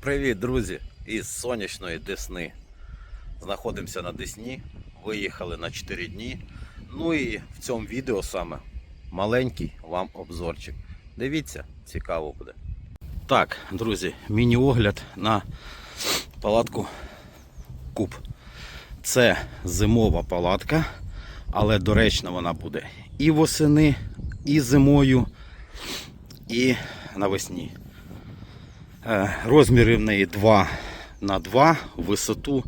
Привіт, друзі! Із сонячної Десни. Знаходимося на Десні. Виїхали на 4 дні. Ну і в цьому відео саме маленький вам обзорчик. Дивіться, цікаво буде. Так, друзі, міні-огляд на палатку Куб. Це зимова палатка, але доречна вона буде і восени, і зимою, і навесні. Е, Розміри в неї 2 на 2, висоту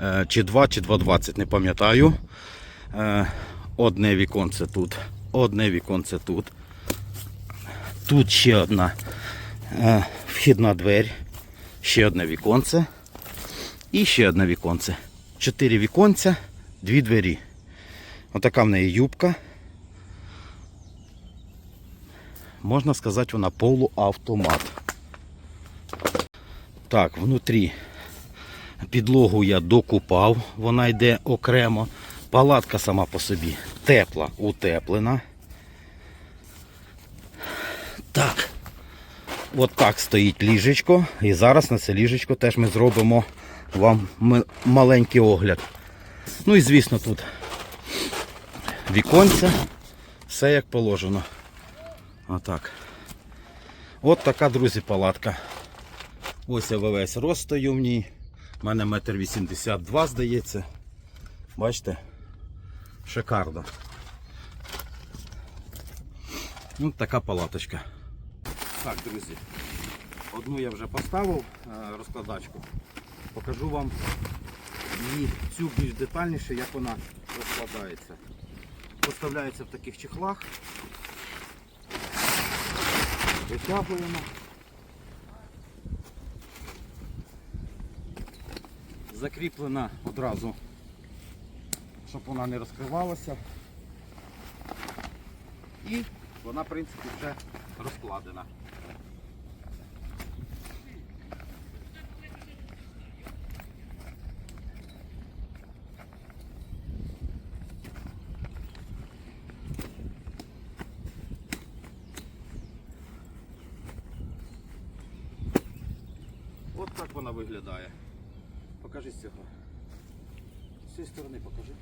е, чи 2, чи 2,20, не пам'ятаю. Е, Одне віконце тут, одне віконце тут. Тут ще одна вхідна двері, ще одне віконце і ще одне віконце. Чотири віконця, дві двері. Отака в неї юбка. Можна сказати, вона полуавтомат. Так, внутрі підлогу я докупав, вона йде окремо. Палатка сама по собі тепла, утеплена. Так. От так стоїть ліжечко. І зараз на це ліжечко теж ми зробимо вам маленький огляд. Ну і звісно тут віконця. Все як положено. Отак. От така, друзі, палатка. Ось я весь рост стою в ній. У мене метр вісімдесят два, здається. Бачите? Шикарно. Ось така палаточка. Так, друзі. Одну я вже поставив е, розкладачку. Покажу вам її цю більш детальніше, як вона розкладається. Поставляється в таких чехлах. Витягуємо. Закріплена одразу, щоб вона не розкривалася. І вона, в принципі, вже розкладена. От так вона виглядає. Покажи з цього. З цієї сторони покажи.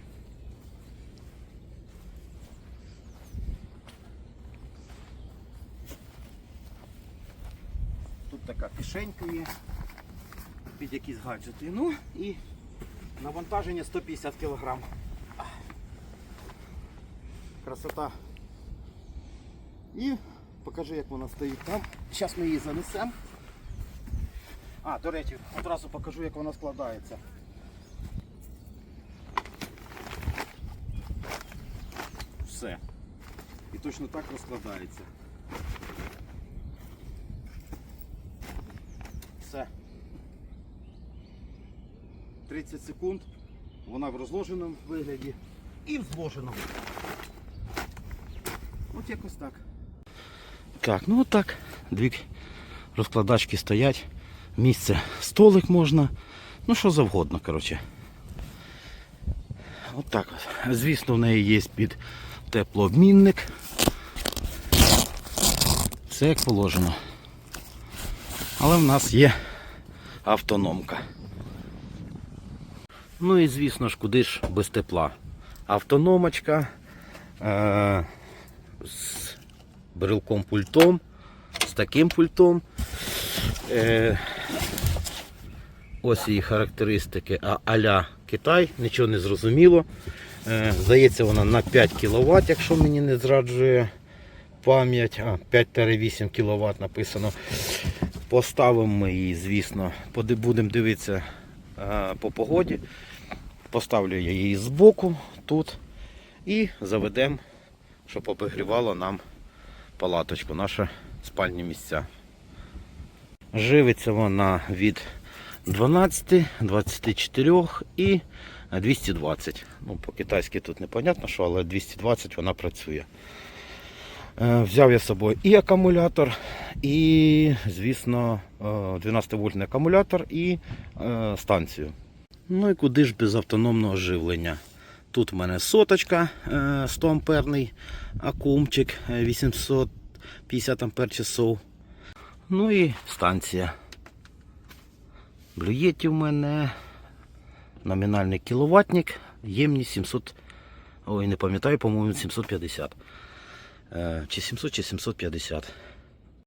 Тут така кишенька є під якісь гаджети. Ну і навантаження 150 кг. Красота. І покажи, як вона стоїть там. Зараз ми її занесемо. А, до речі, одразу покажу, як вона складається. Все. І точно так розкладається. Все. 30 секунд. Вона в розложеному вигляді і в зложеному. От якось так. Так, ну от так. Дві розкладачки стоять місце столик можна. Ну що завгодно, коротше. От так от. Звісно, в неї є під теплообмінник. Все як положено. Але в нас є автономка. Ну і звісно ж, куди ж без тепла. Автономочка е- з брелком пультом, з таким пультом. Е- Ось її характеристики а-ля Китай, нічого не зрозуміло. Е, Здається, вона на 5 кВт, якщо мені не зраджує пам'ять. А, 5-8 кВт написано. Поставимо ми її, звісно, будемо дивитися е, по погоді. Поставлю я її збоку тут і заведемо, щоб обігрівало нам палаточку, наші спальні місця. Живиться вона від 12, 24 і 220. Ну, по-китайськи тут непонятно, що, але 220 вона працює. Е, Взяв я з собою і акумулятор, і, звісно, 12-вольтний акумулятор і е, станцію. Ну і куди ж без автономного живлення. Тут в мене соточка е, 100 амперний акумчик е, 850 ампер часов. Ну і станція. Блюєті в мене номінальний кіловатник, ємність 700, ой, не пам'ятаю, по-моєму, 750. Е, Чи 700, чи 750.